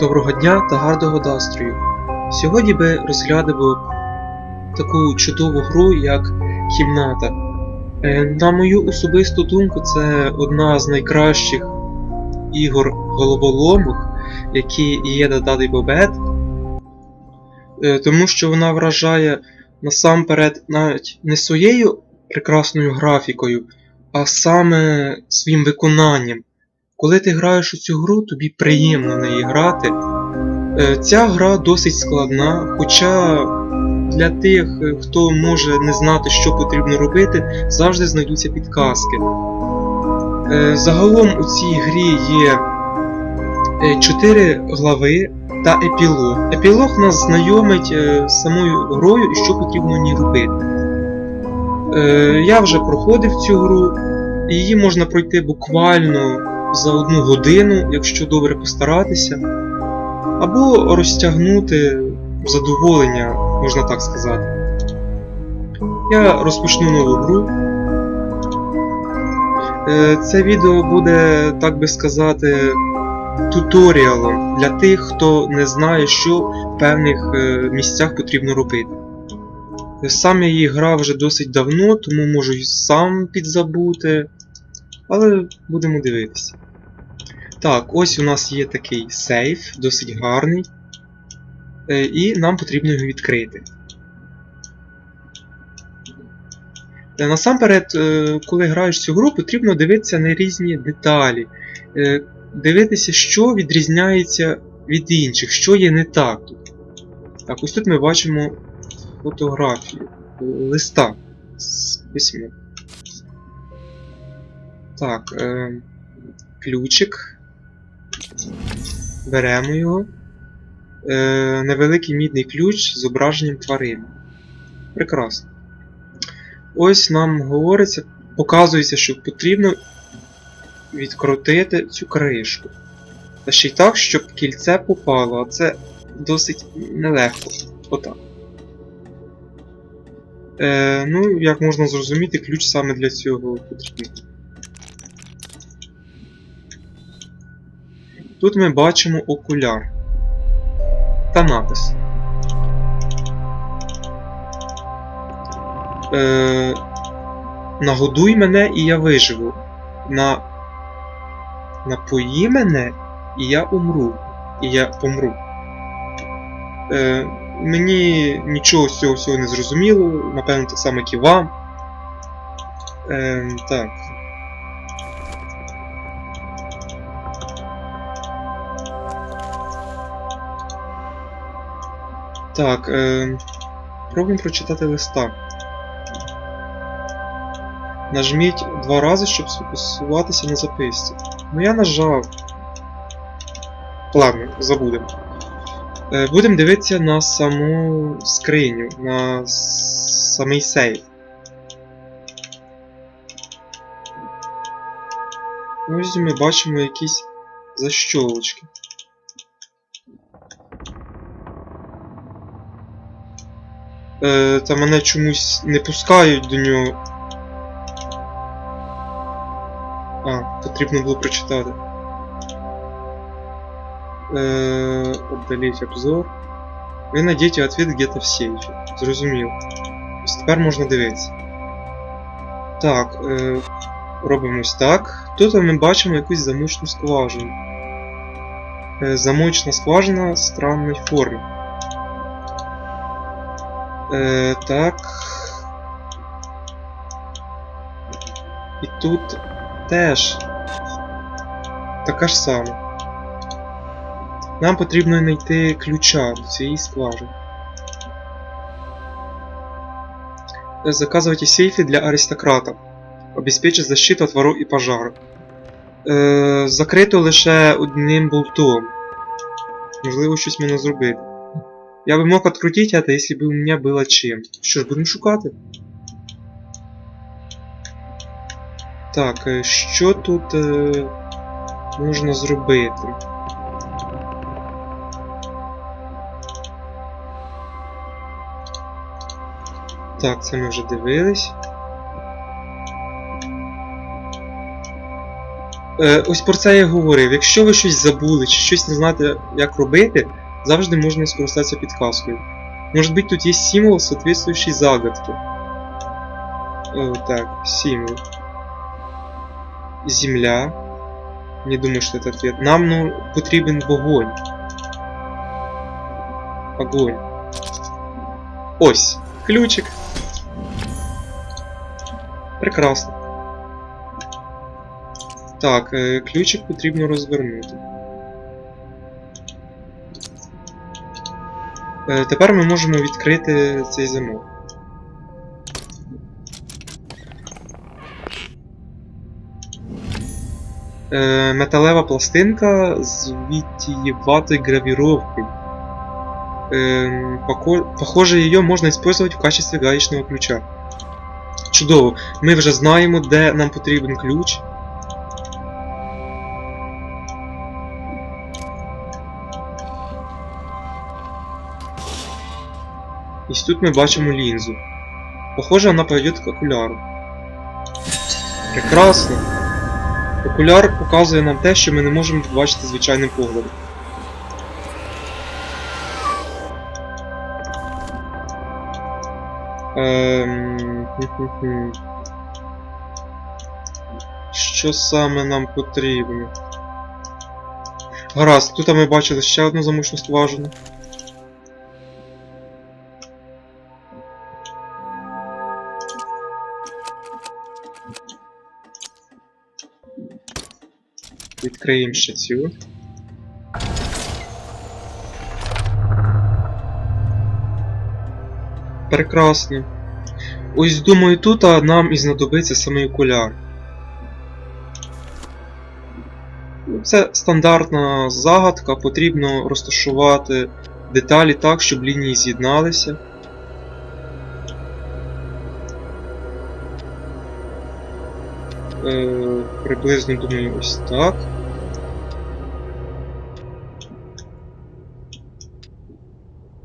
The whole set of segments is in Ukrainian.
Доброго дня та гарного настрою. Сьогодні ми розглянемо таку чудову гру, як Кімната. Е, На мою особисту думку, це одна з найкращих ігор головоломок, які є на даний момент, Е, тому що вона вражає насамперед навіть не своєю прекрасною графікою, а саме своїм виконанням. Коли ти граєш у цю гру, тобі приємно в неї грати. Е, Ця гра досить складна, хоча для тих, е, хто може не знати, що потрібно робити, завжди знайдуться підказки. Е, Загалом у цій грі є 4 глави та епілог. Епілог нас знайомить з самою грою і що потрібно в ній робити. Я вже проходив цю гру, її можна пройти буквально за одну годину, якщо добре постаратися, або розтягнути задоволення, можна так сказати. Я розпочну нову гру. Е, Це відео буде, так би сказати, туторіалом для тих, хто не знає, що в певних е, місцях потрібно робити. Сам я її грав вже досить давно, тому можу і сам підзабути. Але будемо дивитися. Так, ось у нас є такий сейф, досить гарний. Е, І нам потрібно його відкрити. Е, Насамперед, е, коли граєш цю гру, потрібно дивитися на різні деталі. Дивитися, що відрізняється від інших, що є не так. Так, ось тут ми бачимо фотографію листа з письмом. Так, е, ключик. Беремо його. Е, невеликий мідний ключ з зображенням тварини. Прекрасно. Ось нам говориться, показується, що потрібно відкрутити цю кришку. Та ще й так, щоб кільце попало, а це досить нелегко. Отак. Е, ну, як можна зрозуміти, ключ саме для цього потрібен. Тут ми бачимо окуляр та напис. Е, нагодуй мене і я виживу. На... Напої мене і я умру. І я помру. Е, мені нічого з цього всього не зрозуміло, напевно, так само, як і вам. Е, так. Так, е, пробуємо прочитати листа. Нажміть два рази, щоб сфокусуватися на записці. Ну я нажав. Ладно, забудемо. Е, Будемо дивитися на саму скриню, на самий сейф. Ось ми бачимо якісь защолочки. Е, та мене чомусь не пускають до нього. А, потрібно було прочитати. Э, Отдалить обзор. Ви знайдете ответ где-то в сейфі. Зрозумів. Ось тепер можна дивитися. Так, е, робимо ось так. Тут ми бачимо якусь замочну скважину. Е, замочна скважина странної форми. Е, так. І тут теж така ж сама. Нам потрібно знайти ключа до цієї скважини. Заказывайте сейфи для аристократів. Обеспечить защиту від воров і пожару. Е, закрито лише одним болтом. Можливо, щось можна зробити. Я би мог открутить это, если бы у меня было чем. Що ж, будемо шукати. Так, е, що тут е, можна зробити? Так, це ми вже дивились. Е, ось про це я і говорив. Якщо ви щось забули чи щось не знаєте, як робити, завжди можна скористатися підказкою. Может быть, тут есть символ, соответствующий загадке. Э, так, символ. Земля. Не думаю, что это ответ. Нам ну, потрібен вогонь. Огонь. Ось. Ключик. Прекрасно. Так, е, ключик потрібно розвернути. Тепер ми можемо відкрити цей замок. Е, Металева пластинка з витиеватой гравировкой. Похоже, ее можно использовать в качестве гаечного ключа. Чудово. Ми вже знаємо, де нам потрібен ключ. І тут ми бачимо лінзу. Похоже, вона пойдет к окуляру. Прекрасно. Окуляр показує нам те, що ми не можемо побачити звичайним поглядом. Ем... Що саме нам потрібно? Гаразд, тут ми бачили ще одну замочну скважину. Відкриємо ще цю. Прекрасно. Ось думаю, тут а, нам і знадобиться саме окуляр. Це стандартна загадка, потрібно розташувати деталі так, щоб лінії з'єдналися. Е, приблизно думаю ось так.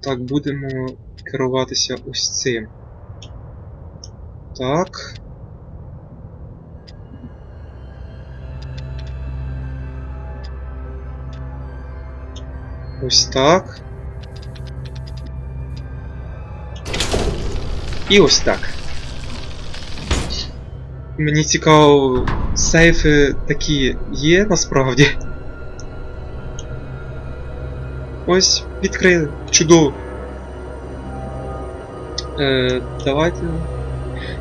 Так, будемо керуватися ось цим. Так. Ось так. І ось так. Мені цікаво, сейфи такі є насправді. Ось, відкрили. Чудово. Е, давайте.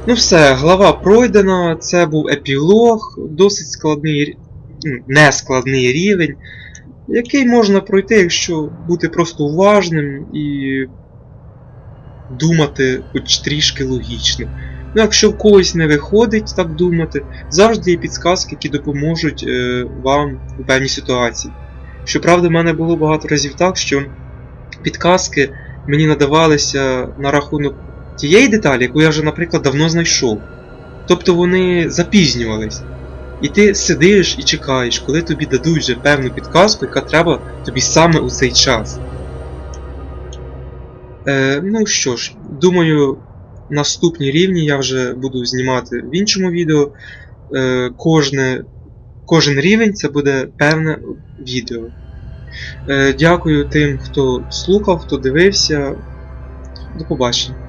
Ну все, глава пройдена, це був епілог, досить складний, ну, нескладний рівень, який можна пройти, якщо бути просто уважним і думати хоч трішки логічно. Ну, якщо в когось не виходить так думати, завжди є підсказки, які допоможуть е, вам у певній ситуації. Щоправда, в мене було багато разів так, що підказки мені надавалися на рахунок тієї деталі, яку я вже, наприклад, давно знайшов. Тобто вони запізнювались. І ти сидиш і чекаєш, коли тобі дадуть вже певну підказку, яка треба тобі саме у цей час. Е, ну що ж, думаю, наступні рівні я вже буду знімати в іншому відео. Е, кожне, кожен рівень це буде певне відео. Е, дякую тим, хто слухав, хто дивився. До побачення.